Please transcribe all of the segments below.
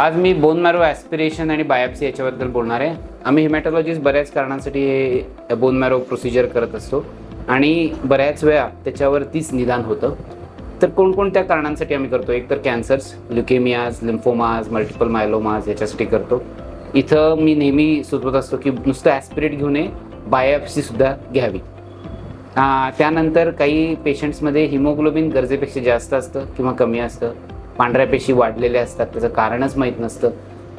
आज मी bone marrow aspiration आणि बायोप्सी याच्याबद्दल बोलणार आहे. आम्ही हिमॅटॉलॉजिस्ट बऱ्याच कारणांसाठी हे बोन मॅरो प्रोसिजर करत असतो. आणि बऱ्याच वेळा त्याच्यावरतीच निदान होतं. तर कोणकोणत्या कारणांसाठी आम्ही करतो? एक तर कॅन्सर्स ल्युकेमियाज लिम्फोमाज मल्टिपल मायलोमाज याच्यासाठी करतो. इथं मी नेहमी सुचवत असतो की नुसतं ॲस्पिरेट घेऊ नये बायोप्सीसुद्धा घ्यावी. त्यानंतर काही पेशंट्समध्ये हिमोग्लोबिन गरजेपेक्षा जास्त असतं किंवा कमी असतं. पांढऱ्या पेशी वाढलेल्या असतात त्याचं कारणच माहीत नसतं.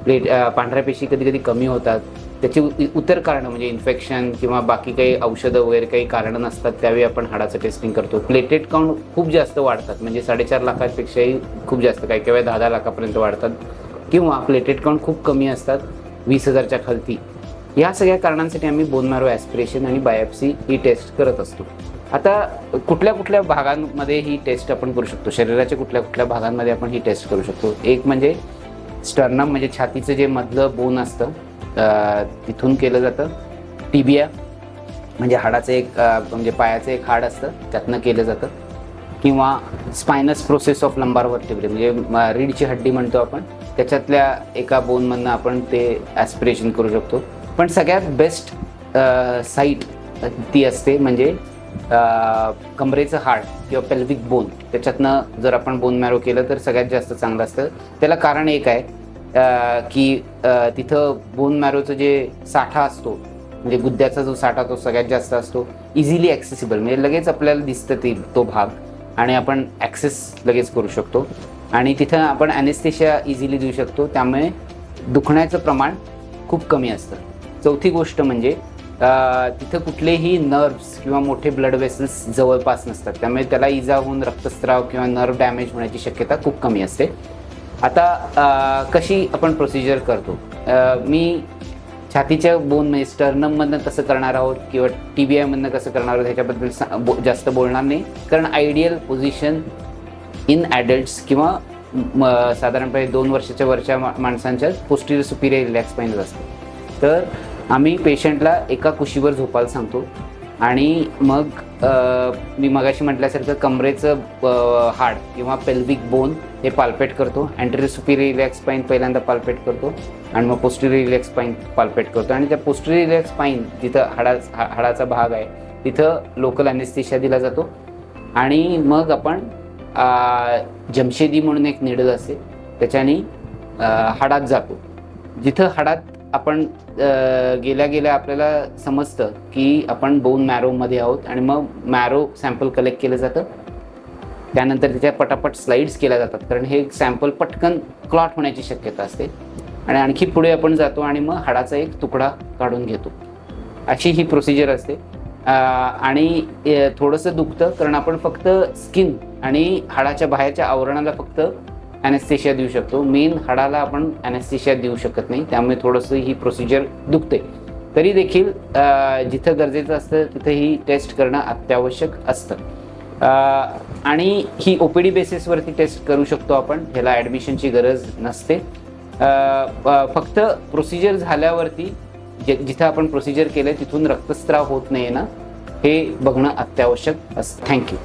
प्लेट पांढऱ्या पेशी कधी कधी कमी होतात. त्याची उ- इतर कारणं म्हणजे इन्फेक्शन किंवा बाकी काही औषधं वगैरे काही कारणं नसतात त्यावेळी आपण हाडाचं टेस्टिंग करतो. प्लेटेड काउंट खूप जास्त वाढतात म्हणजे साडेचार लाखापेक्षाही खूप जास्त काही काही वेळा दहा दहा लाखापर्यंत वाढतात. किंवा प्लेटेड काउंट खूप कमी असतात वीस हजारच्या खालती. या सगळ्या कारणांसाठी आम्ही बोनमारो ॲस्पिरेशन आणि बायोप्सी ही टेस्ट करत असतो. आता कुठल्या कुठल्या भागांमध्ये ही टेस्ट आपण करू शकतो? शरीराच्या कुठल्या कुठल्या भागांमध्ये आपण ही टेस्ट करू शकतो? एक म्हणजे स्टर्नम म्हणजे छातीचं जे मधलं बोन असतं तिथून केलं जातं. टिबिया म्हणजे हाडाचं एक म्हणजे पायाचं एक हाड असतं त्यातनं केलं जातं. किंवा spinous process of lumbar vertebrae म्हणजे रीडची हड्डी म्हणतो आपण त्याच्यातल्या एका बोनमधनं आपण ते ॲस्पिरेशन करू शकतो. पण सगळ्यात बेस्ट साईट ती असते म्हणजे कमरेचं हाड किंवा पेल्विक बोन त्याच्यातनं जर आपण बोन मॅरो केलं तर सगळ्यात जास्त चांगलं असतं. त्याला कारण एक आहे की तिथं बोन मॅरोचं जे साठा असतो म्हणजे गुद्द्याचा जो साठा तो सगळ्यात जास्त असतो इझिली ॲक्सेसिबल म्हणजे लगेच आपल्याला दिसतं ती तो भाग आणि आपण ॲक्सेस लगेच करू शकतो. आणि तिथं आपण ॲनेस्थेशिया इझिली देऊ शकतो त्यामुळे दुखण्याचं प्रमाण खूप कमी असतं. चौथी गोष्ट म्हणजे तिथं कुठलेही नर्व्स किंवा मोठे ब्लड वेसल्स जवळपास नसतात. त्यामुळे त्याला इजा होऊन रक्तस्राव किंवा नर्व डॅमेज होण्याची शक्यता खूप कमी असते. आता कशी आपण प्रोसिजर करतो? मी छातीच्या बोन म्हणजे स्टर्नममधनं कसं करणार आहोत किंवा टी बी आयमधनं कसं करणार आहोत ह्याच्याबद्दल सा- बो- जास्त बोलणार नाही. कारण आयडियल पोझिशन इन ॲडल्ट्स किंवा साधारणपणे दोन वर्षाच्या वरच्या मा- माणसांच्या पोस्टिरियर सुपिरियर रिलॅक्स पाहिजे असतं. तर आम्ही पेशंटला एका कुशीवर झोपायला सांगतो. आणि मग मी मगाशी म्हटल्यासारखं कमरेचं हाड किंवा पेल्विक बोन हे पाल्पेट करतो. अँटेरियर सुपिरियर रिलॅक्स पाईन पहिल्यांदा पाल्पेट करतो. आणि मग पोस्टरी रिलॅक्स पाईन पाल्पेट करतो. आणि त्या पोस्टरी रिलॅक्स पाईन जिथं हाडा हा- हाडाचा भाग आहे तिथं लोकल अनेस्थेशिया दिला जातो. आणि मग आपण जमशेदी म्हणून एक निडल असते. त्याच्याने हाडात जातो. जिथं हाडात आपण गेल्या गेल्या आपल्याला समजतं की आपण बोन मॅरोमध्ये आहोत आणि मग मॅरो सॅम्पल कलेक्ट केलं जातं. त्यानंतर त्याच्या पटापट स्लाइड्स केल्या जातात. कारण हे सॅम्पल पटकन क्लॉट होण्याची शक्यता असते. आणि आणखी पुढे आपण जातो आणि मग हाडाचा एक तुकडा काढून घेतो. अशी ही प्रोसिजर असते. आणि थोडंसं दुखतं कारण आपण फक्त स्किन आणि हाडाच्या बाहेरच्या आवरणाला फक्त ॲनेस्थेशिया देऊ शकतो. मेन हाडाला आपण ॲनेस्थेशिया देऊ शकत नाही. त्यामुळे थोडंसं ही प्रोसिजर दुखते तरी देखील जिथं गरजेचं असतं तिथं ही टेस्ट करणं अत्यावश्यक असतं. आणि ही ओ पी डी बेसिसवरती टेस्ट करू शकतो आपण. ह्याला ॲडमिशनची गरज नसते. फक्त प्रोसिजर झाल्यावरती जे जिथं आपण प्रोसिजर केलं तिथून रक्तस्राव होत नाही ना हे बघणं अत्यावश्यक असतं. थँक्यू